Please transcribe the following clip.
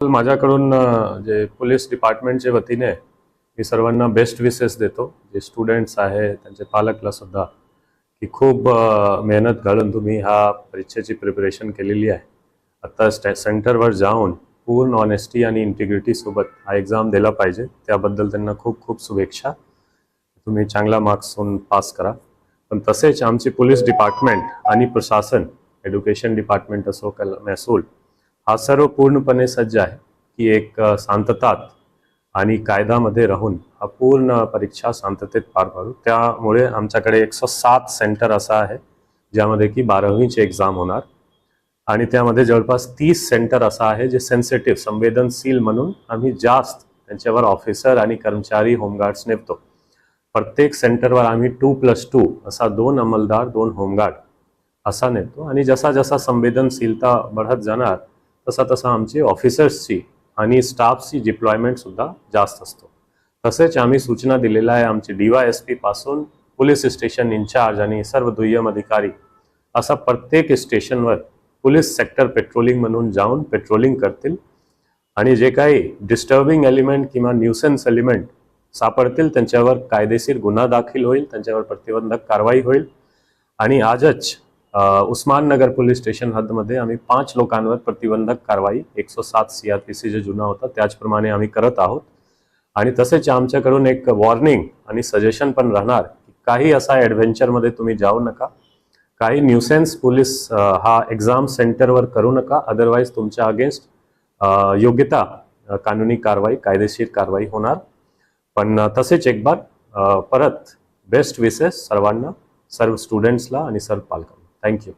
माझ्याकडून जे पोलीस डिपार्टमेंटच्या वतीने मी सर्वांना बेस्ट विसेस देतो. जे स्टुडंट्स आहे त्यांचे पालकला सुद्धा की खूप मेहनत घालून तुम्ही ह्या परीक्षेची प्रिपरेशन केलेली आहे. आता स्टे सेंटरवर जाऊन पूर्ण ऑनेस्टी आणि इंटिग्रिटीसोबत हा एक्झाम दिला पाहिजे. त्याबद्दल त्यांना खूप खूप शुभेच्छा. तुम्ही चांगला मार्क्स होऊन पास करा. पण तसेच आमची पोलीस डिपार्टमेंट आणि प्रशासन एज्युकेशन डिपार्टमेंट असो कल महसूल हा सर्व पूर्णपणे सज्ज आहे. की एक शांततात आणि कायद्यामध्ये राहून हा पूर्ण परीक्षा शांततेत पार पाडू. त्यामुळे आमच्याकडे एकशे सात सेंटर असा आहे ज्यामध्ये की बारावीचे एक्झाम होणार. आणि त्यामध्ये जवळपास तीस सेंटर असा आहे जे सेन्सिटिव्ह संवेदनशील म्हणून आम्ही जास्त त्यांच्यावर ऑफिसर आणि कर्मचारी होमगार्ड्स नेमतो प्रत्येक सेंटरवर आम्ही टू प्लस टू असा दोन अंमलदार दोन होमगार्ड असा नेतो. आणि जसा जसा संवेदनशीलता बढ़त जाणार तसा तसा आमची ऑफिसर्सची आणि स्टाफची डिप्लॉयमेंट सुद्धा जास्त असतो. तसेच आम्ही सूचना दिलेल्या आहे आमची डीवाय एस पी पासून पोलीस स्टेशन इन्चार्ज आणि सर्व दुय्यम अधिकारी असा प्रत्येक स्टेशनवर पोलीस सेक्टर पेट्रोलिंग म्हणून जाऊन पेट्रोलिंग करतील आणि जे काही डिस्टर्बिंग एलिमेंट किंवा न्यूसेन्स एलिमेंट सापडतील त्यांच्यावर कायदेशीर गुन्हा दाखल होईल त्यांच्यावर प्रतिबंधक कारवाई होईल आणि आजच उस्माननगर पोलीस स्टेशन हद्दमध्ये आम्ही पाच लोकांवर प्रतिबंधक कारवाई एकशे सात सी आर पी सी जे जुना होता त्याचप्रमाणे आम्ही करत आहोत. आणि तसेच आमच्याकडून एक वॉर्निंग आणि सजेशन पण राहणार की काही असा ॲडव्हेंचरमध्ये तुम्ही जाऊ नका. काही न्यूसेन्स पोलीस हा एक्झाम सेंटरवर करू नका. अदरवाईज तुमच्या अगेन्स्ट योग्यता कानूनी कारवाई कायदेशीर कारवाई होणार. पण तसेच एक बार परत बेस्ट विसेस सर्वांना सर्व स्टुडंट्सला आणि सर्व पालकांना. Thank you.